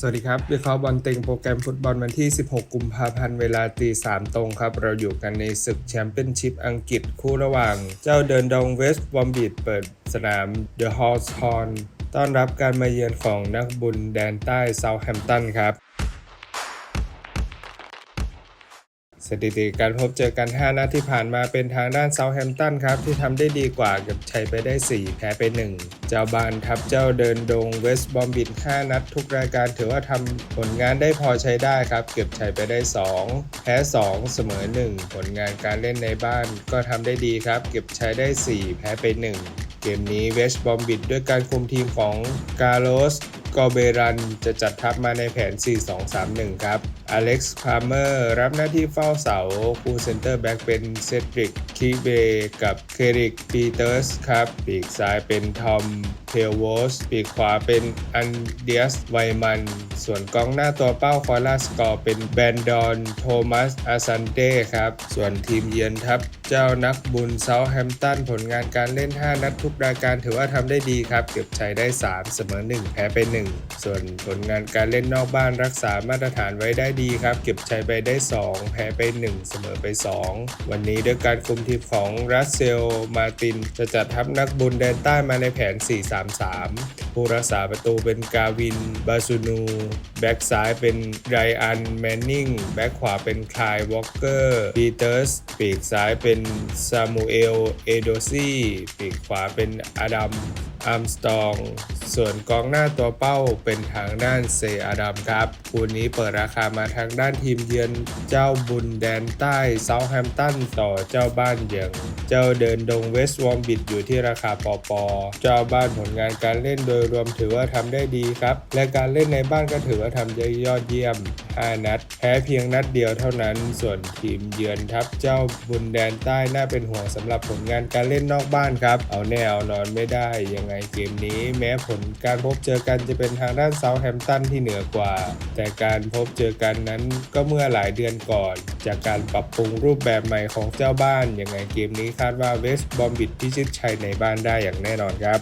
สวัสดีครับ วิเคราะห์บอลเต็งโปรแกรมฟุตบอลวันที่ 16 กุมภาพันธ์เวลาตี3ตรงครับ เราอยู่กันในศึกแชมเปี้ยนชิพอังกฤษคู่ระหว่าง เจ้าเดินดองเวสต์บอมบีดเปิดสนามเดอะฮอลส์ฮอนต้อนรับการมาเยือนของนักบุญแดนใต้เซาท์แฮมป์ตันครับ สถิติการพบเจอกัน 5 นัดที่ผ่านมาเป็นทางด้านเซาท์แฮมตันครับ ที่ทำได้ดีกว่าเกับชัยไปได้ 4 แพ้ไป 1 เจ้าบ้านทับเจ้าเดินดงเวสต์บอมบิด5นัดทุกรายการถือว่าทำผลงานได้พอใช้ได้ครับ เก็บชัยไปได้ 2 แพ้ 2 เสมอ 1 ผลงานการเล่นในบ้านก็ทำได้ดีครับ เก็บชัยได้ 4 แพ้ไป 1 เกมนี้เวสต์บอมบิดด้วยการคุมทีมของกาโลสกอเบรันจะจัดทัพมาในแผน 4-2-3-1 ครับ อเล็กซ์พาร์เมอร์รับหน้าที่เฝ้าเสา คู่เซนเตอร์แบ็กเป็นเซดริก คีเบกับเคริก ปีเตอร์สครับ ปีกซ้ายเป็นทอม เทลโวสปีกขวาเป็นอันเดียส ไวมัน ส่วนกองหน้าตัวเป้าคอร่าสกอร์เป็นแบนดอน โทมัส อาซันเต้ครับ ส่วนทีมเยือนทัพเจ้านักบุญเซาแฮมตันผลงานการเล่น 5 นัดทุกรายการถือว่าทำได้ดีครับ เก็บชัยได้ 3 เสมอ 1 แพ้ไป1ส่วนผลงานการเล่นนอกบ้านรักษามาตรฐานไว้ได้ดีครับ เก็บชัยไปได้ 2 แพ้ไป 1 เสมอไป 2 วันนี้ด้วยการคุมทีมของรัสเซล มาติน จะจัดทัพนักบุญแดนใต้มาในแผน 4-3-3 ผู้รักษาประตูเป็นกาวิน บาซูนู แบ็กซ้ายเป็นไรอัน แมนนิง แบ็กขวาเป็นคายวอลเกอร์ ปีเตอร์ส ปีกซ้ายเป็นซามูเอล เอโดซีปีกขวาเป็นอดัมอาร์มสตอง ส่วนกองหน้าตัวเป้าเป็นทางด้านเซอาดัมครับ คู่นี้เปิดราคามาทางด้านทีมเยือนเจ้าบุญแดนใต้เซาท์แฮมป์ตันต่อเจ้าบ้านอย่างเจ้าเดินดงเวสต์วอมบิดอยู่ที่ราคาปอปอเจ้าบ้านผลงานการเล่นโดยรวมถือว่าทำได้ดีครับ และการเล่นในบ้านก็ถือว่าทำได้ยอดเยี่ยม 5 นัด แพ้เพียงนัดเดียวเท่านั้น ส่วนทีมเยือนทัพเจ้าบุญแดนใต้น่าเป็นห่วงสำหรับผลงานการเล่นนอกบ้านครับ เอาแน่เอานอนไม่ได้ยังไงเกมนี้แม้ผลการพบเจอกันจะเป็นทางด้านเซาท์แฮมป์ตันที่เหนือกว่า แต่การพบเจอกันนั้นก็เมื่อหลายเดือนก่อน จากการปรับปรุงรูปแบบใหม่ของเจ้าบ้านยังไงเกมนี้คาดว่าเวสต์บอมบิดพิชิตชัยในบ้านได้อย่างแน่นอนครับ